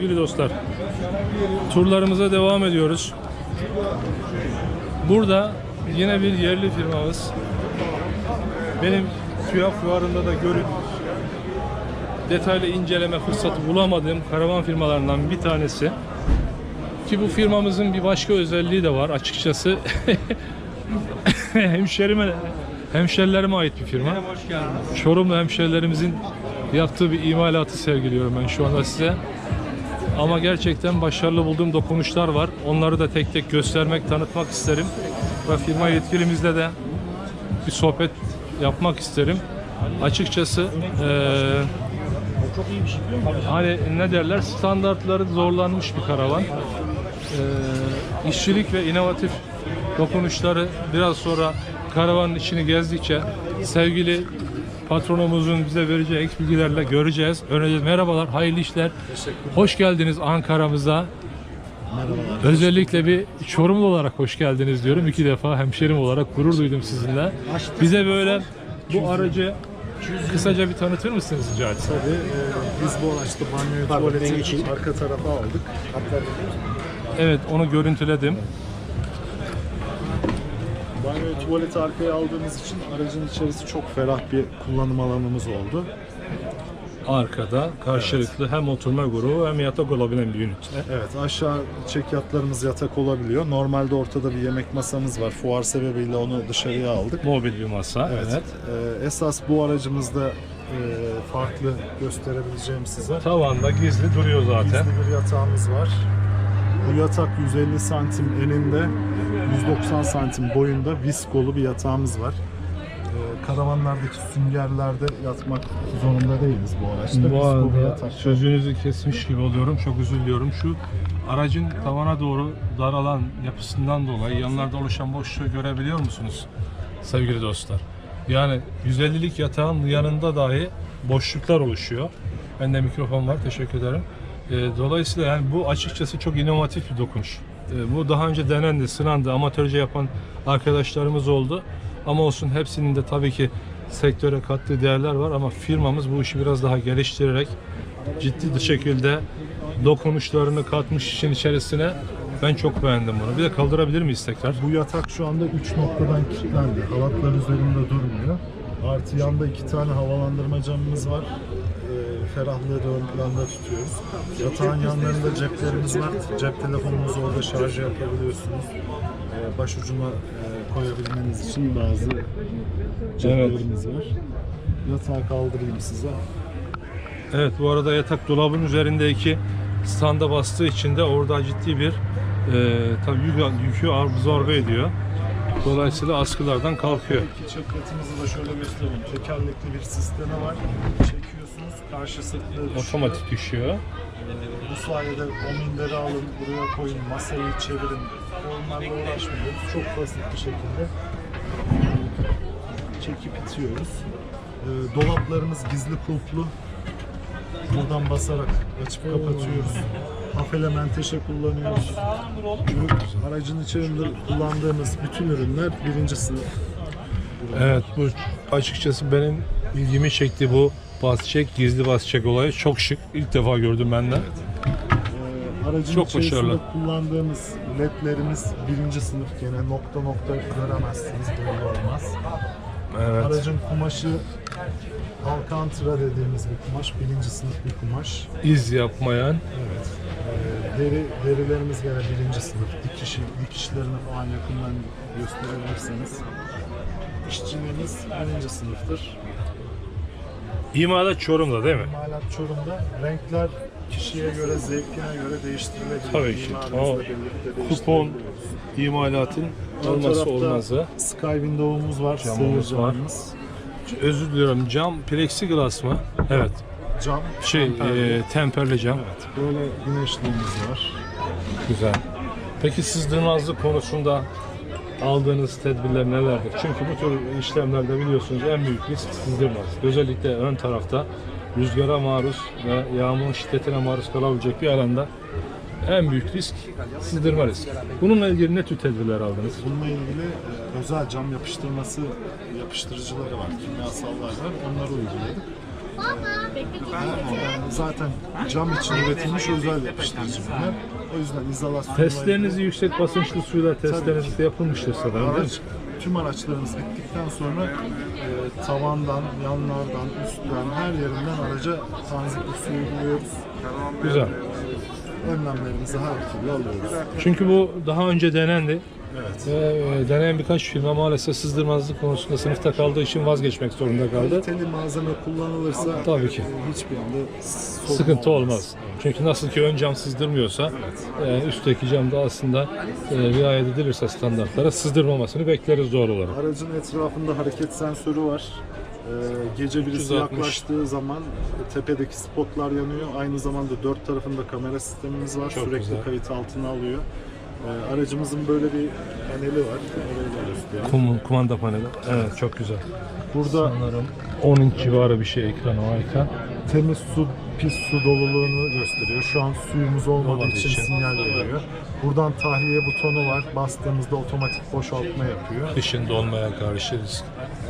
sevgili dostlar. Turlarımıza devam ediyoruz. Burada yine bir yerli firmamız. Benim TÜYAP fuarında da görüp detaylı inceleme fırsatı bulamadığım karavan firmalarından bir tanesi. Ki bu firmamızın bir başka özelliği de var açıkçası. Hemşerime, hemşerilerime ait bir firma. Çorumlu hemşerilerimizin yaptığı bir imalatı sergiliyorum ben şu anda size. Ama gerçekten başarılı bulduğum dokunuşlar var. Onları da tek tek göstermek, tanıtmak isterim. Ve firma yetkilimizle de bir sohbet yapmak isterim. Açıkçası eee hani ne derler standartları zorlanmış bir karavan. Eee işçilik ve inovatif dokunuşları biraz sonra karavanın içini gezdikçe sevgili patronumuzun bize vereceği ek bilgilerle göreceğiz. Öğreneceğiz. Merhabalar, hayırlı işler. Hoş geldiniz Ankara'mıza. Özellikle bir Çorumlu olarak hoş geldiniz diyorum. İki defa hemşerim olarak gurur duydum sizinle. Bize böyle bu aracı kısaca bir tanıtır mısınız rica etsem? Tabii e, biz bu araçta banyo tuvaleti arka tarafa aldık. Evet onu görüntüledim. Banyo tuvaleti arkaya aldığımız için aracın içerisi çok ferah bir kullanım alanımız oldu. Arkada karşılıklı hem oturma grubu hem yatak olabilen bir ünite. Evet aşağı çekyatlarımız yatak olabiliyor. Normalde ortada bir yemek masamız var. Fuar sebebiyle onu dışarıya aldık. Mobil bir masa. Evet. evet. e, esas bu aracımızda e, farklı gösterebileceğim size. Tavanda gizli duruyor zaten. Gizli bir yatağımız var. Bu yatak 150 santim eninde, 190 santim boyunda viskolu bir yatağımız var. Ee, karavanlardaki süngerlerde yatmak zorunda değiliz bu araçta. Bu Viskolu arada yatak. sözünüzü kesmiş gibi oluyorum. Çok üzülüyorum. Şu aracın tavana doğru daralan yapısından dolayı yanlarda oluşan boşluğu görebiliyor musunuz sevgili dostlar? Yani 150'lik yatağın yanında dahi boşluklar oluşuyor. Bende mikrofon var. Teşekkür ederim. Ee, Dolayısıyla yani bu açıkçası çok inovatif bir dokunuş. Ee, Bu daha önce denendi, sınandı, amatörce yapan arkadaşlarımız oldu. Ama olsun hepsinin de tabii ki sektöre kattığı değerler var ama firmamız bu işi biraz daha geliştirerek ciddi bir şekilde dokunuşlarını katmış işin içerisine. Ben çok beğendim bunu. Bir de kaldırabilir miyiz tekrar? Bu yatak şu anda 3 noktadan kilitlendi. Halatlar üzerinde durmuyor. Artı yanda iki tane havalandırma camımız var. Ferahlığı da ön planda tutuyoruz. Yatağın yanlarında ceplerimiz var. Cep telefonunuzu orada şarj yapabiliyorsunuz. Ee, başucuna e, koyabilmeniz için bazı ceplerimiz var. Yatağı kaldırayım size. Evet bu arada yatak dolabın üzerindeki standa bastığı için de orada ciddi bir e, tabii yük, yükü absorbe ediyor. Dolayısıyla askılardan kalkıyor. Çakratımızı da şöyle göstereyim. Tekerlekli bir sistemi var. Çekiyorsunuz. Karşı sırtlığı düşüyor. Otomatik düşüyor. Bu sayede o minderi alın, buraya koyun, masayı çevirin. Onlarla uğraşmıyoruz. Çok basit bir şekilde çekip itiyoruz. Ee, dolaplarımız gizli kulplu. Buradan basarak açıp kapatıyoruz. Hafele menteşe kullanıyoruz. Bu aracın içerisinde kullandığımız bütün ürünler birinci sınıf. Evet bu açıkçası benim ilgimi çekti bu bas çek, gizli bas çek olayı. Çok şık. İlk defa gördüm ben de. Ee, aracın Çok içerisinde başarılı. kullandığımız ledlerimiz birinci sınıf gene nokta nokta göremezsiniz belli olmaz. Evet. Aracın kumaşı Alcantara dediğimiz bir kumaş, birinci sınıf bir kumaş. İz yapmayan Evet. Ee, deri, derilerimiz gene birinci sınıf. Dikişi, dikişlerini falan yakından gösterebilirseniz. İşçiliğimiz birinci sınıftır. İmalat Çorum'da değil mi? İmalat Çorum'da renkler kişiye göre, zevkine göre değiştirilebilir. Tabii ki. Birlikte Kupon imalatın tarafta olmazı. Sky Window'umuz var, Camımız var. camımız. Özür diliyorum. Cam plexiglass mı? Evet. Cam, Şey, temperli. e, temperli cam. Evet, böyle güneşliğimiz var. Güzel. Peki sızdırmazlık konusunda aldığınız tedbirler nelerdir? Çünkü bu tür işlemlerde biliyorsunuz en büyük risk sızdırmazlık. Özellikle ön tarafta rüzgara maruz ve yağmurun şiddetine maruz kalabilecek bir alanda en büyük risk sızdırma riski. Bununla ilgili ne tür tedbirler aldınız? Bununla ilgili e, özel cam yapıştırması yapıştırıcıları var, kimyasallar var. Onları uyguladık. Zaten cam için üretilmiş özel yapıştırıcı bunlar. O yüzden izolasyon Testlerinizi yüksek basınçlı suyla testleriniz de yapılmıştır sanırım değil mi? Araç, tüm araçlarımız bittikten sonra e, tavandan, yanlardan, üstten, her yerinden araca tanzikli su uyguluyoruz. Güzel. Önlemlerimizi her türlü alıyoruz. Çünkü bu daha önce denendi. Evet. Ve e, deneyen birkaç firma maalesef sızdırmazlık konusunda sınıfta kaldığı için vazgeçmek zorunda kaldı. Kaliteli malzeme kullanılırsa Tabii ki. e, hiçbir anda sorun Sıkıntı olmaz. Çünkü nasıl ki ön cam sızdırmıyorsa e, üstteki cam da aslında e, riayet edilirse standartlara sızdırmamasını bekleriz doğal olarak. Aracın etrafında hareket sensörü var. Ee, gece birisi 360. yaklaştığı zaman tepedeki spotlar yanıyor. Aynı zamanda dört tarafında kamera sistemimiz var. Çok Sürekli güzel. kayıt altına alıyor. Ee, aracımızın böyle bir paneli var. Orayı. Kum, kumanda paneli. Evet çok güzel. Burada Sanırım 10 inç civarı bir şey ekran o ekran. temiz su, pis su doluluğunu gösteriyor. Şu an suyumuz olmadığı Olmadığı için, için. sinyal veriyor. Buradan tahliye butonu var. Bastığımızda otomatik boşaltma yapıyor. Kışın dolmaya karşı risk.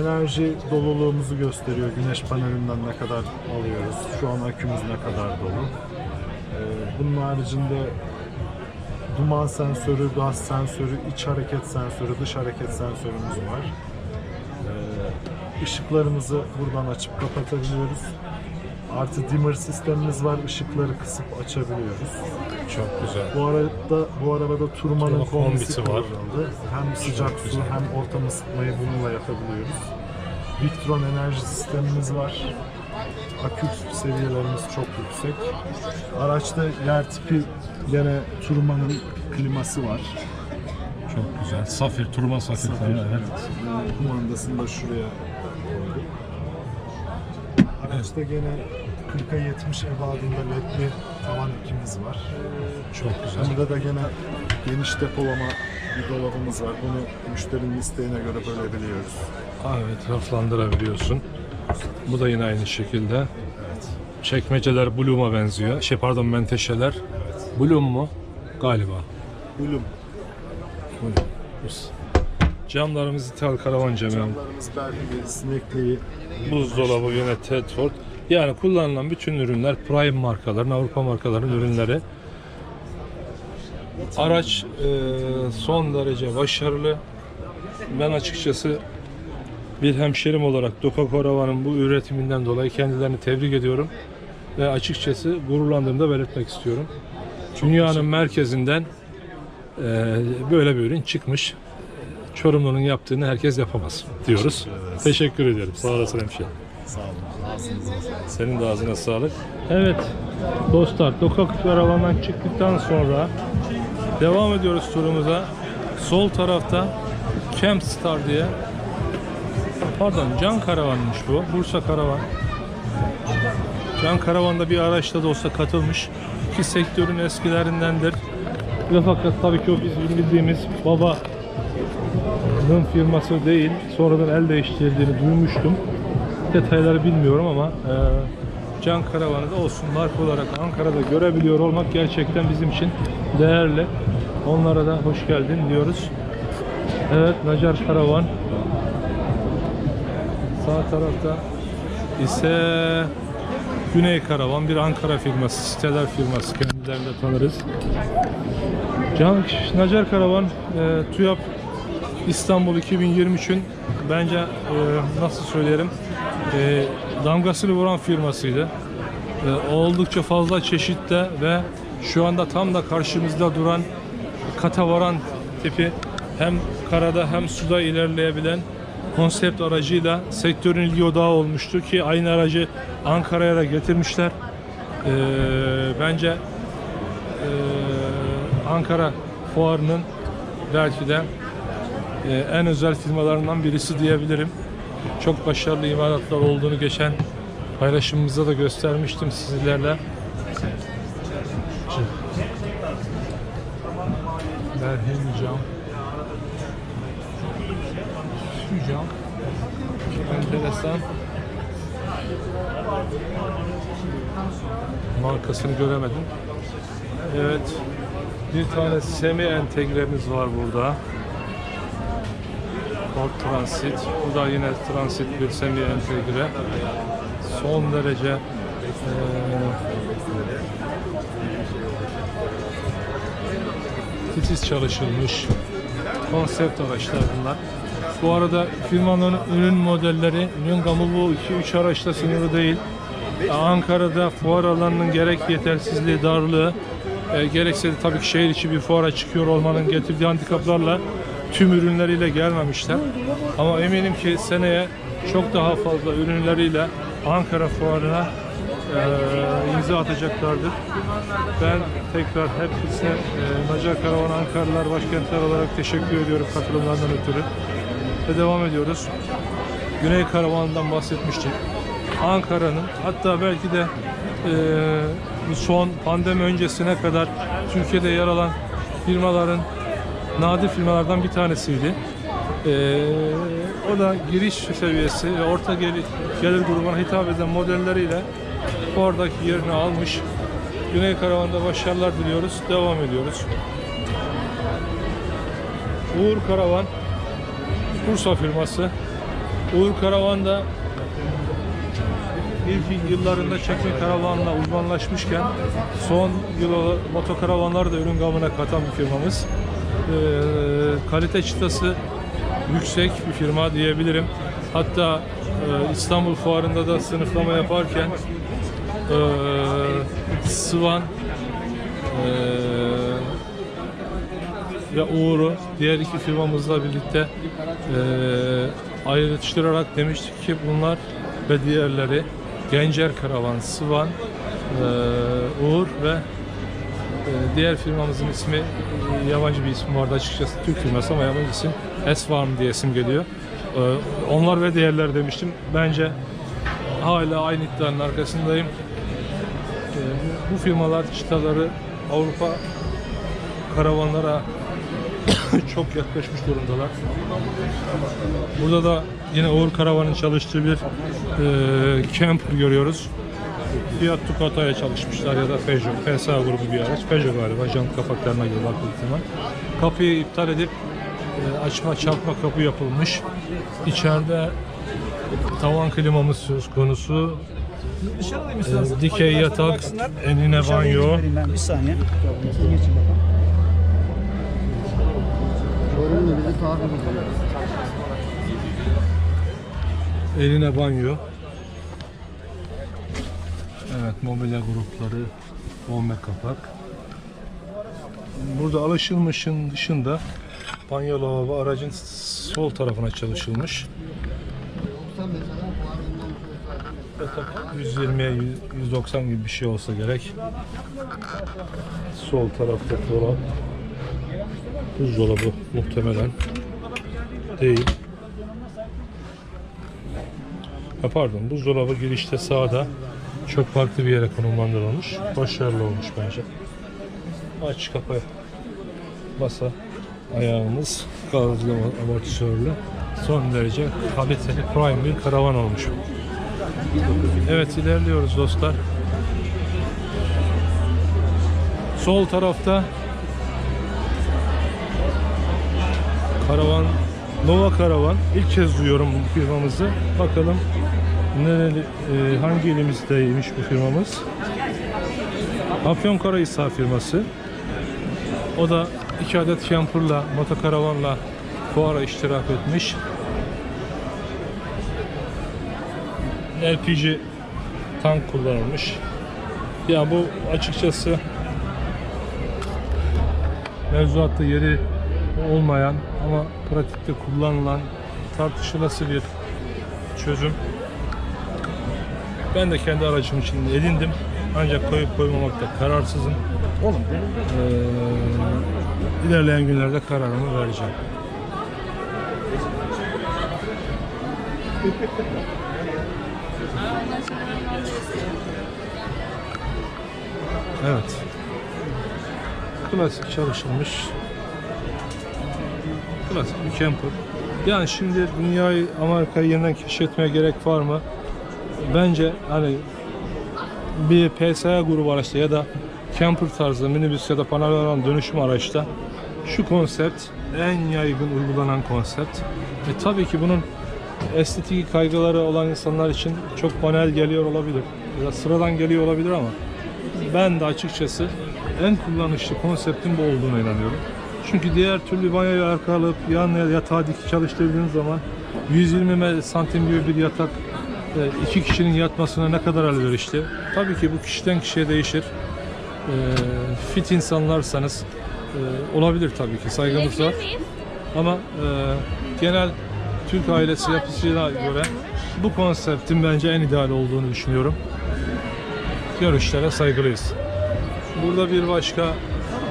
Enerji doluluğumuzu gösteriyor. Güneş panelinden ne kadar alıyoruz. Şu an akümüz ne kadar dolu. Ee, bunun haricinde duman sensörü, gaz sensörü, iç hareket sensörü, dış hareket sensörümüz var. Ee, ışıklarımızı buradan açıp kapatabiliyoruz. Artı dimmer sistemimiz var. Işıkları kısıp açabiliyoruz. Çok güzel. Bu arada bu arabada turmanın Turma kombisi kombisi var. kullanıldı. Hem sıcak su güzel. hem ortam ısıtmayı bununla yapabiliyoruz. Victron enerji sistemimiz var. Akü seviyelerimiz çok yüksek. Araçta yer tipi gene turmanın kliması var. Çok güzel. Safir, turma safir. Safir, falan, evet. evet. Kumandasını da şuraya koyduk. Araçta gene 40'a 70 ebadında ledli tavan ekimiz var. Çok güzel. Burada da gene geniş depolama bir dolabımız var. Bunu müşterinin isteğine göre bölebiliyoruz. Aa, Evet raflandırabiliyorsun. Bu da yine aynı şekilde. Evet. Çekmeceler Bloom'a benziyor. Şey pardon menteşeler. Bloom mu? Galiba. Bloom. Camlarımız ithal karavan camı. Camlarımız Berlin'de sinekliği. Buzdolabı yine Tedford. Yani kullanılan bütün ürünler Prime markaların, Avrupa markaların ürünleri. Araç e, son derece başarılı. Ben açıkçası bir hemşerim olarak Doka Koravan'ın bu üretiminden dolayı kendilerini tebrik ediyorum. Ve açıkçası gururlandığımı da belirtmek istiyorum. Dünyanın merkezinden e, böyle bir ürün çıkmış. Çorumlu'nun yaptığını herkes yapamaz diyoruz. Teşekkür ediyorum. Sağ olasın hemşerim. Sağ olun. Ağzınıza sağlık. Senin de ağzına sağlık. Evet dostlar Dokak karavandan çıktıktan sonra devam ediyoruz turumuza. Sol tarafta Camp Star diye pardon Can Karavan'mış bu. Bursa Karavan. Can Karavan'da bir araçta da olsa katılmış. Ki sektörün eskilerindendir. Ve fakat tabii ki o bizim bildiğimiz baba firması değil. Sonradan el değiştirdiğini duymuştum. Detayları bilmiyorum ama e, Can Karavanı da olsun marka olarak Ankara'da görebiliyor olmak gerçekten bizim için değerli. Onlara da hoş geldin diyoruz. Evet Nacar Karavan. Sağ tarafta ise Güney Karavan bir Ankara firması, siteler firması kendilerini de tanırız. Can Nacar Karavan e, TÜYAP İstanbul 2023'ün bence e, nasıl söyleyelim e, damgasını vuran firmasıydı. E, oldukça fazla çeşitte ve şu anda tam da karşımızda duran katavaran tipi hem karada hem suda ilerleyebilen konsept aracıyla sektörün ilgi odağı olmuştu ki aynı aracı Ankara'ya da getirmişler. E, bence e, Ankara fuarının belki de e, en özel firmalarından birisi diyebilirim. Çok başarılı imalatlar olduğunu geçen paylaşımımızda da göstermiştim sizlerle. Berhem cam. Şu cam. Enteresan. Markasını göremedim. Evet. Bir tane semi entegremiz var burada. Ford Transit. Bu da yine Transit bir semi entegre. son derece eee, titiz çalışılmış konsept araçlar bunlar. Bu arada firmanın ürün modelleri, ürün gamı bu 2-3 araçla sınırlı değil. Ankara'da fuar alanının gerek yetersizliği, darlığı, e, gerekse de tabii ki şehir içi bir fuara çıkıyor olmanın getirdiği handikaplarla tüm ürünleriyle gelmemişler. Ama eminim ki seneye çok daha fazla ürünleriyle Ankara fuarına e, imza atacaklardır. Ben tekrar hepsine e, Macar Karavan Ankaralılar Başkentler olarak teşekkür ediyorum katılımlarından ötürü. Ve devam ediyoruz. Güney Karavan'dan bahsetmiştik. Ankara'nın hatta belki de e, son pandemi öncesine kadar Türkiye'de yer alan firmaların nadir firmalardan bir tanesiydi. E, o da giriş seviyesi ve orta gelir, gelir grubuna hitap eden modelleriyle oradaki yerini almış. Güney Karavan'da başarılar diliyoruz. Devam ediyoruz. Uğur Karavan Bursa firması. Uğur Karavan da ilk yıllarında çekme karavanla uzmanlaşmışken son yıl motokaravanları da ürün gamına katan bir firmamız. Ee, kalite çıtası yüksek bir firma diyebilirim. Hatta e, İstanbul Fuarı'nda da sınıflama yaparken e, Sıvan e, ve Uğur'u diğer iki firmamızla birlikte e, ayrıştırarak demiştik ki bunlar ve diğerleri Gencer Karavan, Sıvan, e, Uğur ve e, diğer firmamızın ismi e, yabancı bir isim vardı açıkçası Türk firması ama yabancı isim S-Farm diye isim geliyor. E, onlar ve diğerleri demiştim. Bence hala aynı iddianın arkasındayım. E, bu firmalar çıtaları Avrupa karavanlara çok yaklaşmış durumdalar. Burada da yine Uğur Karavan'ın çalıştığı bir e, camper görüyoruz. Fiat Ducato'ya çalışmışlar ya da Peugeot, PSA grubu bir araç. Peugeot galiba, jant kapaklarına göre bakıldığı zaman. Kapıyı iptal edip e, açma çarpma kapı yapılmış. İçeride tavan klimamız söz konusu. Dışarıdayım E, dikey yatak, enine banyo. bir saniye. İkiye geçin bakalım. Eline banyo. Evet, mobilya grupları, bombe kapak. Burada alışılmışın dışında banyo lavabo aracın sol tarafına çalışılmış. Arada 120'ye 190 gibi bir şey olsa gerek. Sol tarafta dolap. Buzdolabı muhtemelen değil. Ha pardon, buzdolabı girişte sağda çok farklı bir yere konumlandırılmış. Başarılı olmuş bence. Aç kapa masa ayağımız gazlı amortisörlü son derece kaliteli prime bir karavan olmuş. Evet ilerliyoruz dostlar. Sol tarafta karavan Nova Karavan. İlk kez duyuyorum bu firmamızı. Bakalım nereli, e, hangi ilimizdeymiş bu firmamız? Afyonkarahisar firması. O da iki adet camperla, motokaravanla fuara iştirak etmiş. LPG tank kullanılmış. Ya bu açıkçası mevzuatta yeri olmayan ama pratikte kullanılan tartışılası bir çözüm. Ben de kendi aracım için edindim. Ancak koyup koymamakta kararsızım. Oğlum Ee, ilerleyen günlerde kararımı vereceğim. Evet. Klasik çalışılmış. Klasik bir camper. Yani şimdi dünyayı, Amerika'yı yeniden keşfetmeye gerek var mı? Bence hani bir PSA grubu araçta ya da camper tarzı minibüs ya da panoraman dönüşüm araçta şu konsept en yaygın uygulanan konsept. E tabii ki bunun estetik kaygıları olan insanlar için çok banal geliyor olabilir. Biraz sıradan geliyor olabilir ama ben de açıkçası en kullanışlı konseptin bu olduğuna inanıyorum. Çünkü diğer türlü banyoyu arka alıp yan yatağa dik çalıştırdığın zaman 120 santim gibi bir yatak e, iki kişinin yatmasına ne kadar elverişli? Tabii ki bu kişiden kişiye değişir. E, Fit insanlarsanız e, olabilir tabii ki saygımız var. Ama genel Türk ailesi yapısına göre bu konseptin bence en ideal olduğunu düşünüyorum. Görüşlere saygılıyız. Burada bir başka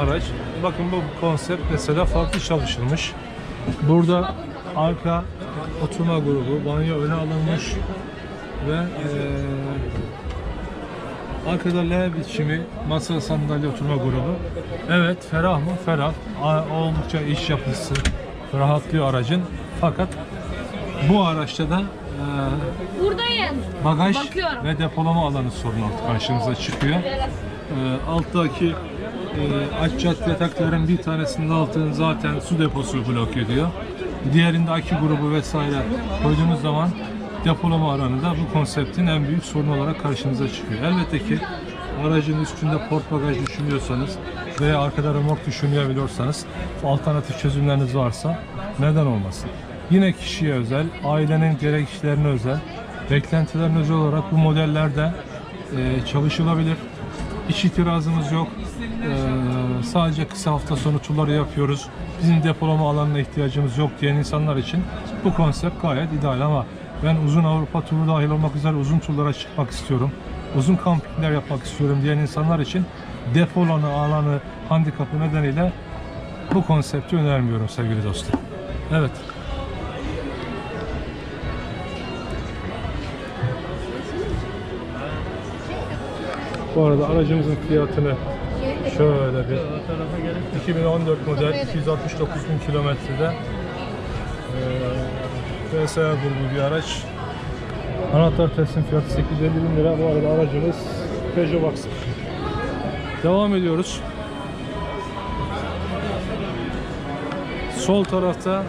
araç. Bakın bu konsept mesela farklı çalışılmış. Burada arka oturma grubu, banyo öne alınmış ve eee arkada L biçimi masa sandalye oturma grubu. Evet ferah mı? Ferah. Oldukça iş yapısı rahatlıyor aracın. Fakat bu araçta da eee Buradayım. bagaj Bakıyorum. ve depolama alanı sorunu artık karşımıza çıkıyor. Ee, alttaki e, aç cadde yatakların bir tanesinin altını zaten su deposu blok ediyor. Diğerinde akü grubu vesaire koyduğunuz zaman depolama alanı da bu konseptin en büyük sorunu olarak karşınıza çıkıyor. Elbette ki aracın üstünde port bagaj düşünüyorsanız veya arkada remork düşünebiliyorsanız alternatif çözümleriniz varsa neden olmasın? Yine kişiye özel, ailenin gerekçelerine özel, beklentilerine özel olarak bu modellerde e, çalışılabilir. Hiç itirazımız yok. E, sadece kısa hafta sonu turları yapıyoruz. Bizim depolama alanına ihtiyacımız yok diyen insanlar için bu konsept gayet ideal ama ben uzun Avrupa turu dahil olmak üzere uzun turlara çıkmak istiyorum. Uzun kampingler yapmak istiyorum diyen insanlar için depolama alanı handikapı nedeniyle bu konsepti önermiyorum sevgili dostlar. Evet. Bu arada aracımızın fiyatını şöyle bir 2014 model 269 bin kilometrede eee PSA grubu bir araç. Anahtar teslim fiyatı 850 bin lira. Bu arada aracımız Peugeot Box. Devam ediyoruz. Sol tarafta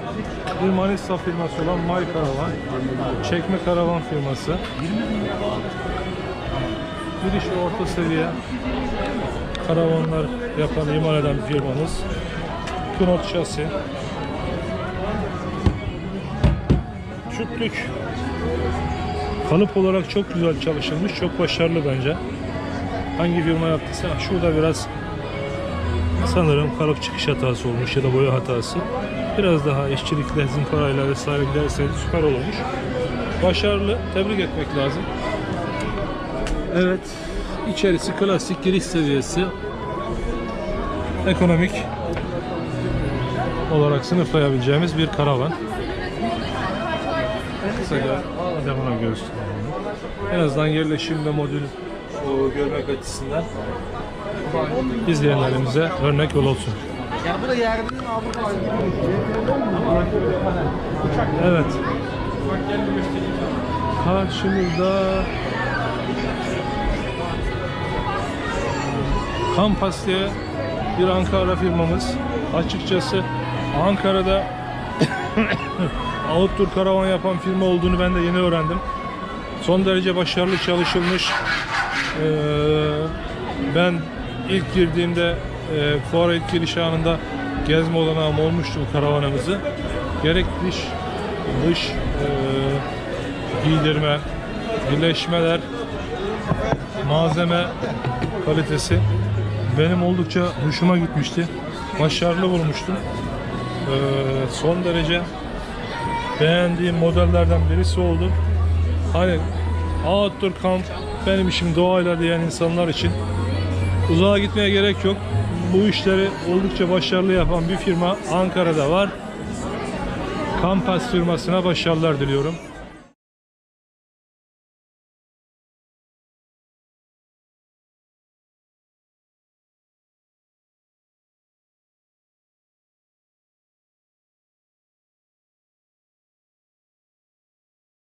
bir Manisa firması olan My Karavan. Çekme karavan firması. Bir iş orta seviye karavanlar yapan, imal eden bir firmamız. Knot şasi. Çüplük. Kalıp olarak çok güzel çalışılmış, çok başarılı bence. Hangi firma yaptıysa şurada biraz sanırım kalıp çıkış hatası olmuş ya da boya hatası. Biraz daha işçilikle, zımparayla vesaire giderseniz süper olmuş. Başarılı, tebrik etmek lazım. Evet, içerisi klasik giriş seviyesi. Ekonomik olarak sınıflayabileceğimiz bir karavan. Kısaca adamına göstereyim. En azından yerleşim ve modül görmek açısından izleyenlerimize örnek yol olsun. Evet. Karşımızda Kampas diye bir Ankara firmamız. Açıkçası Ankara'da outdoor karavan yapan firma olduğunu ben de yeni öğrendim. Son derece başarılı çalışılmış. Ee, ben ilk girdiğimde e, fuara ilk giriş anında gezme olanağım olmuştu bu karavanımızı. Gerek dış, dış e, giydirme, birleşmeler, malzeme kalitesi benim oldukça hoşuma gitmişti. Başarılı bulmuştum. Ee, son derece beğendiğim modellerden birisi oldu. Hani outdoor kamp benim işim doğayla diyen insanlar için uzağa gitmeye gerek yok. Bu işleri oldukça başarılı yapan bir firma Ankara'da var. Kampas firmasına başarılar diliyorum.